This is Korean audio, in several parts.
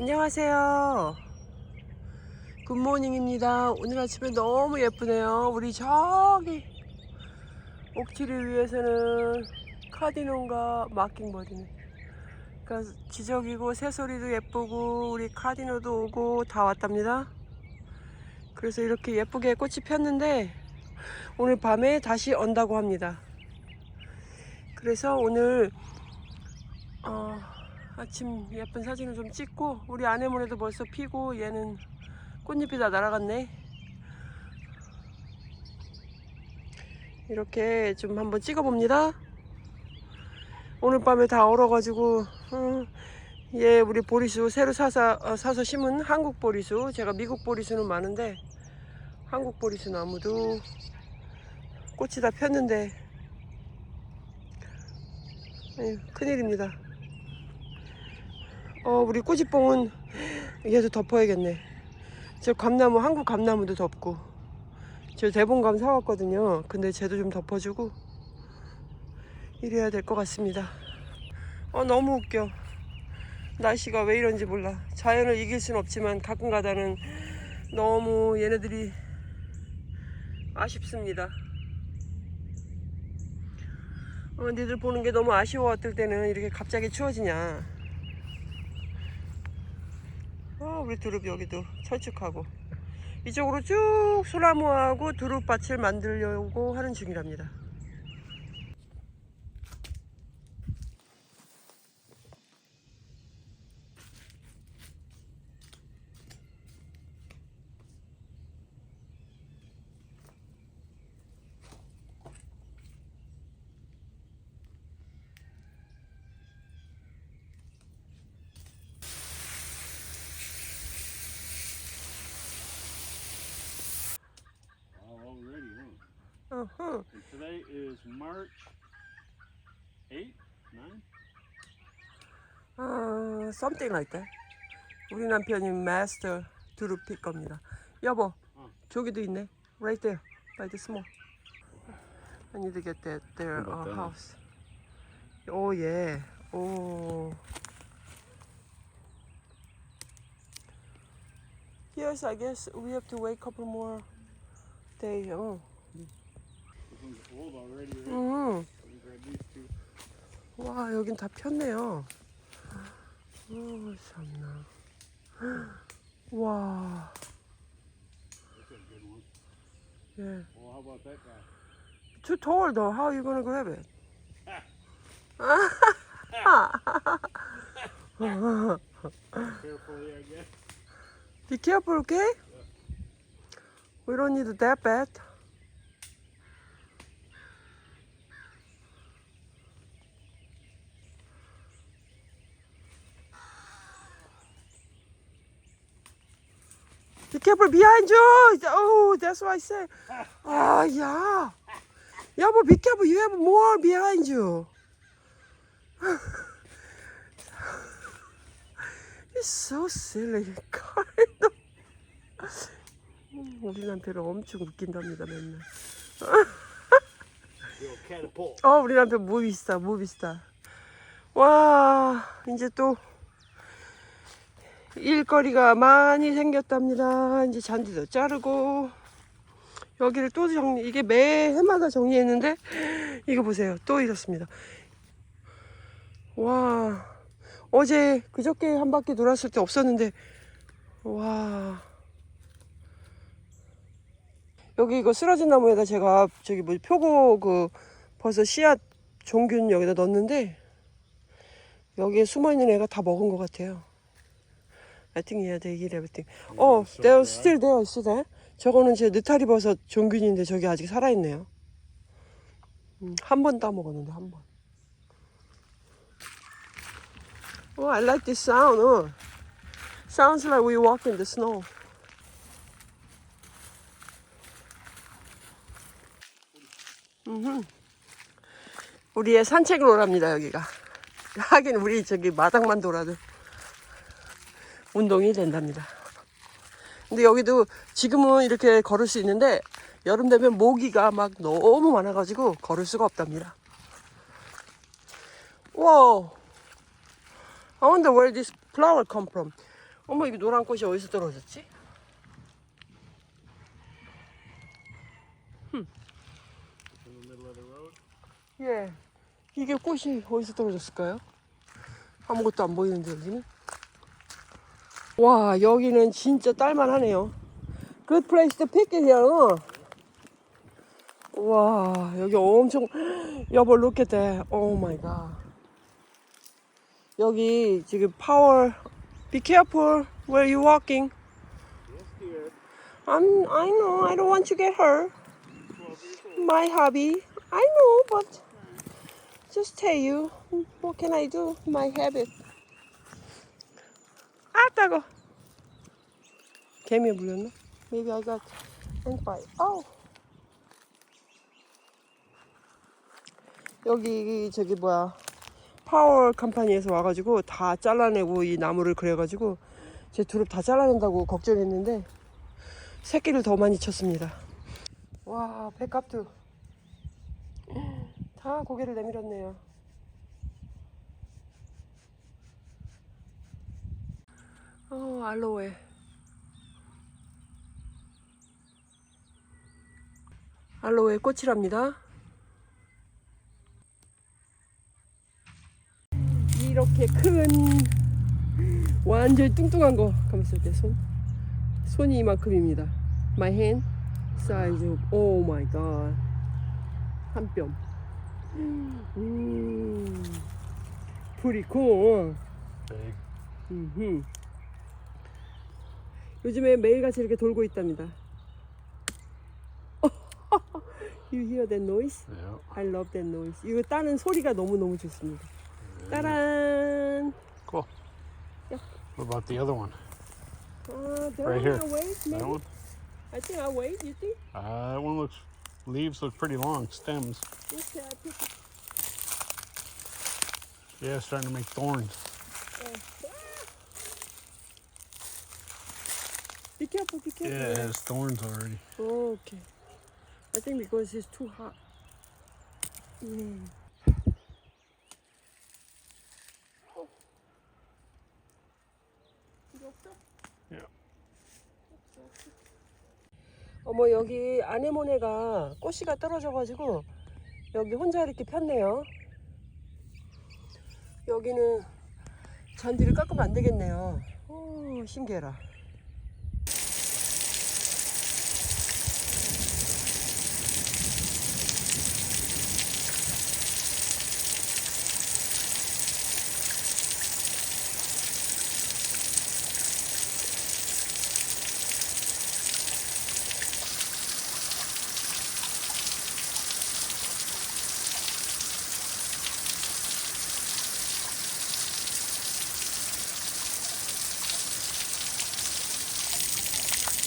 안녕하세요. 굿모닝입니다. 오늘 아침에 너무 예쁘네요. 우리 저기 옥티를 위해서는 카디논과 마킹버디네. 그러니까 기적이고 새소리도 예쁘고 우리 카디노도 오고 다 왔답니다. 그래서 이렇게 예쁘게 꽃이 폈는데 오늘 밤에 다시 온다고 합니다. 그래서 오늘 어, 아침 예쁜 사진을 좀 찍고 우리 아내모네도 벌써 피고 얘는 꽃잎이 다 날아갔네. 이렇게 좀 한번 찍어봅니다. 오늘 밤에 다 얼어가지고 어, 얘 우리 보리수 새로 사서 어, 사서 심은 한국 보리수 제가 미국 보리수는 많은데 한국 보리수 나무도 꽃이 다 폈는데 에휴, 큰일입니다. 어, 우리 꼬지뽕은 얘도 덮어야겠네. 저 감나무, 한국 감나무도 덮고. 저 대봉감 사왔거든요. 근데 쟤도 좀 덮어주고. 이래야 될 것 같습니다. 어, 너무 웃겨. 날씨가 왜 이런지 몰라. 자연을 이길 순 없지만 가끔 가다는 너무 얘네들이 아쉽습니다. 어, 니들 보는 게 너무 아쉬워 어떨 때는 이렇게 갑자기 추워지냐. 아, 우리 두릅 여기도 철쭉하고. 이쪽으로 쭉 소나무하고 두릅밭을 만들려고 하는 중이랍니다. March 8th, 9th? 어, something like that. 우리 남편이 마스터 두릅 필 겁니다. 여보, 어. 저기도 있네. Right there, by the small. I need to get that their How about uh, that? house. Oh yeah. Oh. Yes, I guess we have to wait a couple more days. Two. 와, 여긴 다 폈네요. 오, 참나. 와. 예. Well, how about that guy? Too tall though. How are you gonna grab it? Carefully, I guess. Be careful, okay? We don't need that bad. Be careful behind you. Oh, that's what I said. Ah, yeah. 여보, be careful. You have more behind you. It's so silly. 칼도. 음, 우리 남편은 엄청 웃긴답니다, 맨날. 어, 우리 남편 무비스타, 무비스타. 와, 이제 또 일거리가 많이 생겼답니다. 이제 잔디도 자르고 여기를 또 정리. 이게 매 해마다 정리했는데 이거 보세요. 또 이렇습니다. 와, 어제 그저께 한 바퀴 돌았을 때 없었는데 와. 여기 이거 쓰러진 나무에다 제가 저기 뭐 표고 그 버섯 씨앗 종균 여기다 넣었는데 여기에 숨어 있는 애가 다 먹은 것 같아요. I think yeah, they eat everything. 어, they're dry. still there, still there. 저거는 제 느타리 버섯 종균인데 저기 아직 살아 있네요. 음, 한번 따먹었는데 한 번. Oh, I like this sound. 어. Sounds like we walk in the snow. 음흠. 우리의 산책로랍니다 여기가. 하긴 우리 저기 마당만 돌아도 운동이 된답니다. 근데 여기도 지금은 이렇게 걸을 수 있는데 여름 되면 모기가 막 너무 많아가지고 걸을 수가 없답니다. Whoa! I wonder where this flower come from. 어머 이거 노란 꽃이 어디서 떨어졌지? 예. 이게 꽃이 어디서 떨어졌을까요? 아무것도 안 보이는데 여기는. 와 여기는 진짜 딸만하네요. Good place to pick it here. 어? 와 여기 엄청 여보 look at that. Oh my god. 여기 지금 파워. Be careful where you walking. Yes, dear. I'm I know I don't want to get hurt. 12 years old. my hobby. I know, but just tell you, what can I do? My habit. 아 따가. 개미에 물렸나? Maybe I got ant bite. Oh. 여기 저기 뭐야 파워 컴퍼니에서 와가지고 다 잘라내고 이 나무를 그래가지고 제 두릅 다 잘라낸다고 걱정했는데 새끼를 더 많이 쳤습니다. 와, 백합도 다 고개를 내밀었네요. 어, 알로에. 알로에 꽃이랍니다. 이렇게 큰 완전 뚱뚱한 거 감았을 때 손. 손이 이만큼입니다. My hand size. Oh my god. 한 뼘. 음. pretty cool. Big. 음흠. 요즘에 매일같이 이렇게 돌고 있답니다. you hear that noise? Yeah. I love that noise. 이거 따는 소리가 너무너무 좋습니다. 따란! Cool. Yeah. What about the other one? Uh, that Right one here. I'll wait, maybe? That one? I think I'll wait, you think? Uh, that one looks. Leaves look pretty long. Stems. Okay, I'll pick it. Yeah, it's starting to make thorns. Be careful, be careful. Yeah, it has thorns already. Okay. I think because it's too hot. 음. Yeah. 어머 여기 아네모네가 꽃이가 떨어져가지고 여기 혼자 이렇게 폈네요. 여기는 잔디를 깎으면 안 되겠네요. 오 신기해라.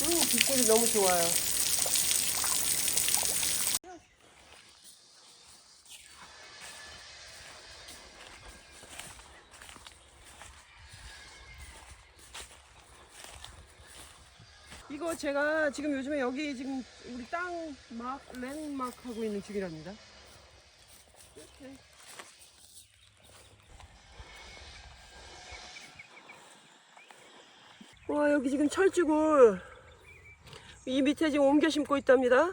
음 빛깔이 너무 좋아요. 이거 제가 지금 요즘에 여기 지금 우리 땅막 랜드마크 하고 있는 중이랍니다. 이렇게. 와 여기 지금 철쭉을 이 밑에 지금 옮겨 심고 있답니다.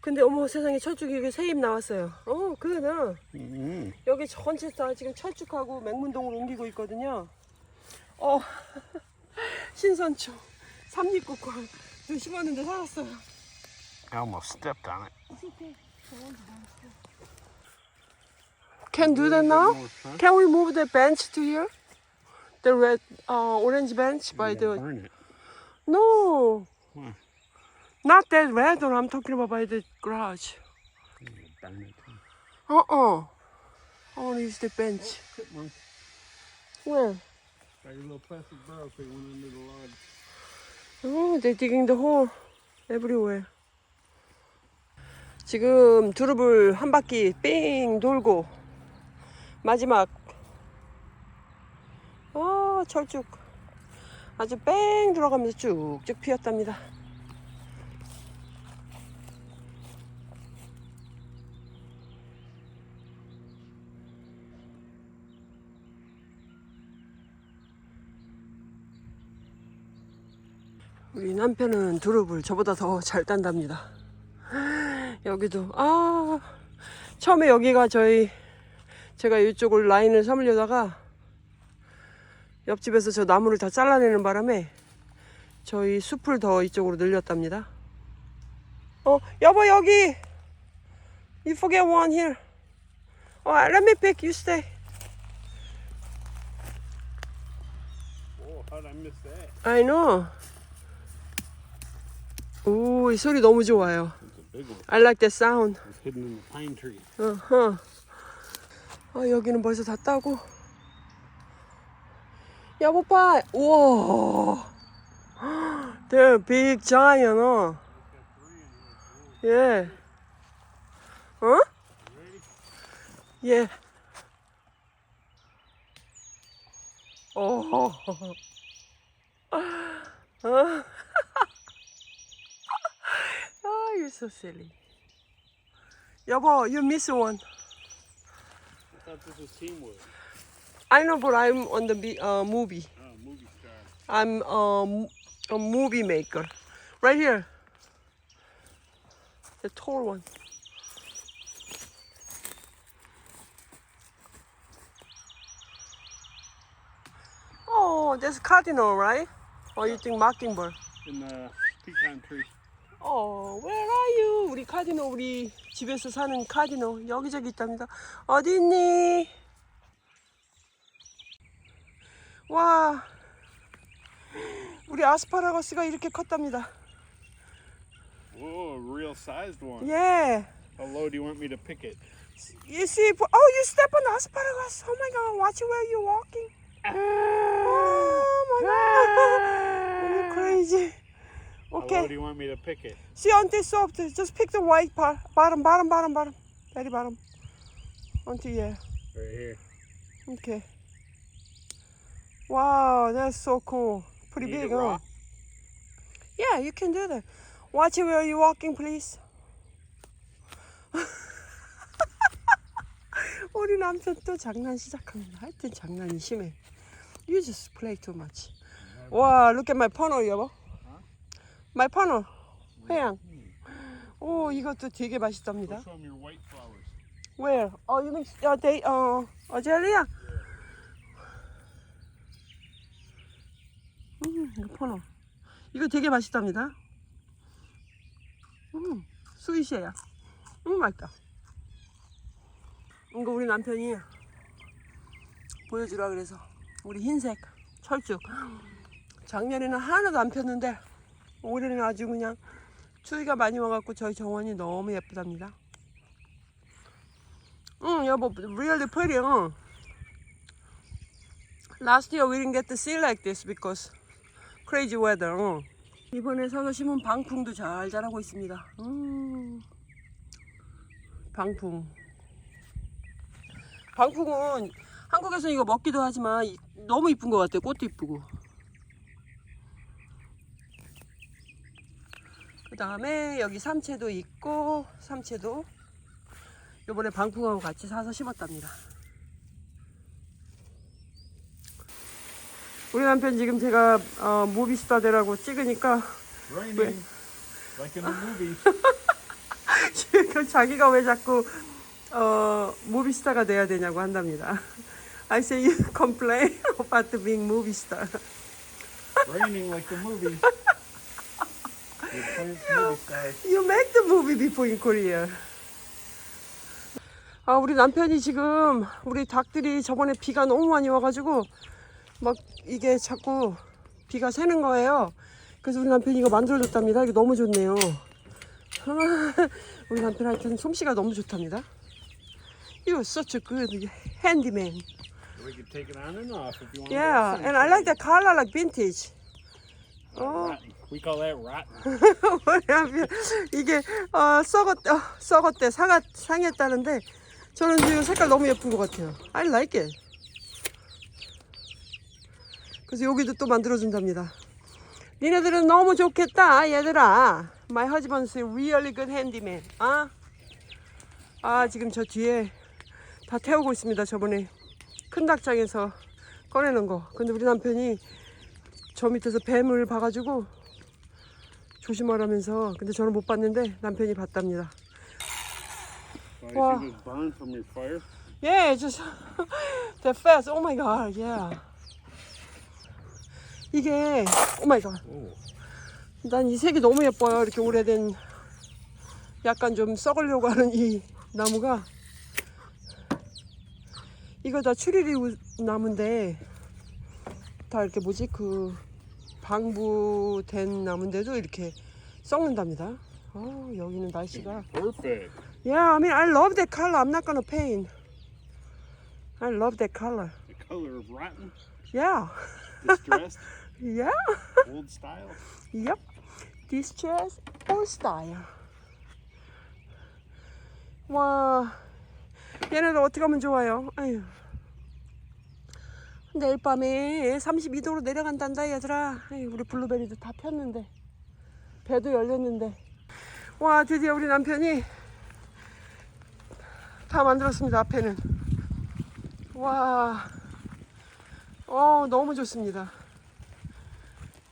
근데 어머 세상에 철쭉이 이게 새잎 나왔어요. 어 그나 Mm-hmm. 여기 전체 다 지금 철쭉하고 맹문동으로 옮기고 있거든요. 어 신선초 삼립국화 좀 심었는데 살았어요. I almost stepped on it. Can do that now? Can we move the bench to here? The red, uh, orange bench by the burn it. no, Why? Not that red one. I'm talking about by the garage. Uh-uh. I want to use the bench. Chipmunk. Where? Got your little plastic barrel you went under the log. Oh, they're digging the hole everywhere. 지금 두릅을 한 바퀴 삥 돌고 마지막 아 철쭉 아주 뺑 들어가면서 쭉쭉 피었답니다. 우리 남편은 두릅을 저보다 더 잘 딴답니다. 여기도 아 처음에 여기가 저희 제가 이쪽을 라인을 삼으려다가 옆집에서 저 나무를 다 잘라내는 바람에 저희 숲을 더 이쪽으로 늘렸답니다. 어 여보 여기 you forget one here. 어 let me pick you stay. Oh, how'd I miss that? I know. 오, 이 소리 너무 좋아요. I like that sound. 어허. 아, 여기는 벌써 다 따고. 봐. 우와. They're big giant, 어. 예. 어? 예. 오. 어. You're so silly. 여보, you miss one. I thought this was teamwork. I know, but I'm on the uh, movie. Oh, movie star. I'm um, a movie maker. Right here. The tall one. Oh, that's cardinal, right? Or you think mockingbird? In the pecan tree. 어, where are you? 우리 카디노, 우리 집에서 사는 카디노 여기저기 있답니다. 어디 있니? 와, 우리 아스파라거스가 이렇게 컸답니다. Whoa, a real sized one. 예. How low do you want me to pick it? You see, oh, you step on the asparagus. Oh my God, watch where you're walking. How low Okay. do you want me to pick it? See until soft. Just pick the white part. Bottom, bottom, bottom, bottom. Very bottom. Until yeah. Right here. Okay. Wow, that's so cool. Pretty Need a big, huh? rock? Yeah, you can do that. Watch it where you're walking, please. 우리 남편 또 장난 시작합니다. 하여튼 장난이 심해. You just play too much. 와, look at my funnel, 여보. My funnel. 회양. 오, 이것도 되게 맛있답니다. Show 'em your white flowers. Where? Oh, you mean uh, they uh Australia? 음, 퍼너. 이거 되게 맛있답니다. 음, 스윗이에요. 음, 맛있다. 이거 우리 남편이 보여주라 그래서 우리 흰색 철쭉. 작년에는 하나도 안 폈는데 올해는 아주 그냥 추위가 많이 와갖고 저희 정원이 너무 예쁘답니다. 응, 여보, really pretty, 응. Last year we didn't get to see like this because crazy weather, 응. 이번에 서서 심은 방풍도 잘 자라고 있습니다. 음. 방풍. 방풍은 한국에서 이거 먹기도 하지만 이- 너무 이쁜 것 같아요. 꽃도 이쁘고. 그 다음에 여기 삼채도 있고, 삼채도. 요번에 방풍하고 같이 사서 심었답니다. 우리 남편 지금 제가 어, 모비스타 되라고 찍으니까 Raining. Like. 지금 자기가 왜 자꾸 어, 모비스타가 돼야 되냐고 한답니다. I say you complain about being movie star. Raining like the movie stars. You make the movie before in Korea. 아, 우리 남편이 지금 우리 닭들이 저번에 비가 너무 많이 와가지고 막 이게 자꾸 비가 새는 거예요. 그래서 우리 남편이 이거 만들어줬답니다. 이게 너무 좋네요. 아, 우리 남편 하여튼 솜씨가 너무 좋답니다. You're such a good handyman. We could take it on and off if you want. Yeah, and I like the color like vintage. Oh. We call that rotten. 왜냐면 이게 어, 썩었 어, 썩었대 사가 상했다는데 저는 지금 색깔 너무 예쁜 것 같아요. I like it. 그래서 여기도 또 만들어 준답니다. 니네들은 너무 좋겠다 얘들아. My husband's a really good handyman. 아, 아 지금 저 뒤에 다 태우고 있습니다. 저번에 큰 닭장에서 꺼내는 거. 근데 우리 남편이 저 밑에서 뱀을 봐가지고 조심하라면서 근데 저는 못 봤는데 남편이 봤답니다. Wow. was burned from your fire. Yeah, just the fast. Oh my god, yeah. 이게 oh my god. 난 이 색이 너무 예뻐요. 이렇게 오래된 약간 좀 썩으려고 하는 이 나무가 이거 다 추리리 우- 나무인데 다 이렇게 뭐지 그 방부된 나무인데도 이렇게 썩는답니다. 어, 여기는 날씨가 Perfect. Yeah, I mean I love that color. I'm not gonna paint. I love that color. The color of rotten, Yeah, distressed, yeah, old style. yep. Distress or style. 와, 얘네들 어떻게 하면 좋아요? 아유. 내일 밤에 32도로 내려간단다 얘들아. 우리 블루베리도 다 폈는데 배도 열렸는데. 와, 드디어 우리 남편이 다 만들었습니다. 앞에는. 와, 어 너무 좋습니다.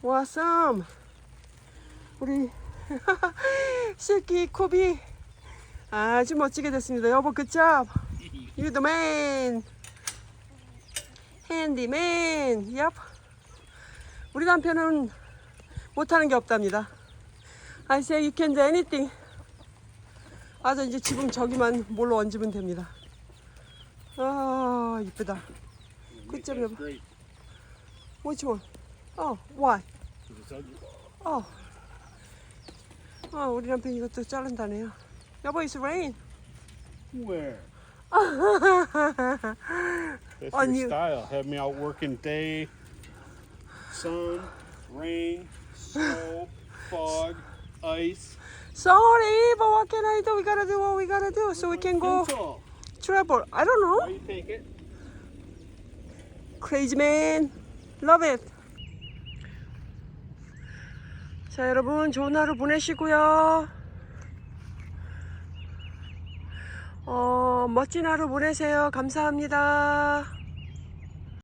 와, 쌈. 우리 실키 코비 아주 멋지게 됐습니다. 여보 the man. 핸디맨. Yep. 우리 남편은 못하는 게 없답니다. I say you can do anything. 아저 이제 지금 저기만 뭘로 얹으면 됩니다. 아 이쁘다. 여보. straight. Which one? Oh, why? 어. 아, 우리 남편 이것도 자른다네요. 여보, it's rain. Where? That's On your you. style. Have me out working day, sun, rain, snow, fog, ice. Sorry, but what can I do? We gotta do what we gotta do so we can go Pencil. travel. I don't know. you take it? Crazy man. Love it. 자, 여러분, 좋은 하루 보내시고요. 어, 멋진 하루 보내세요. 감사합니다.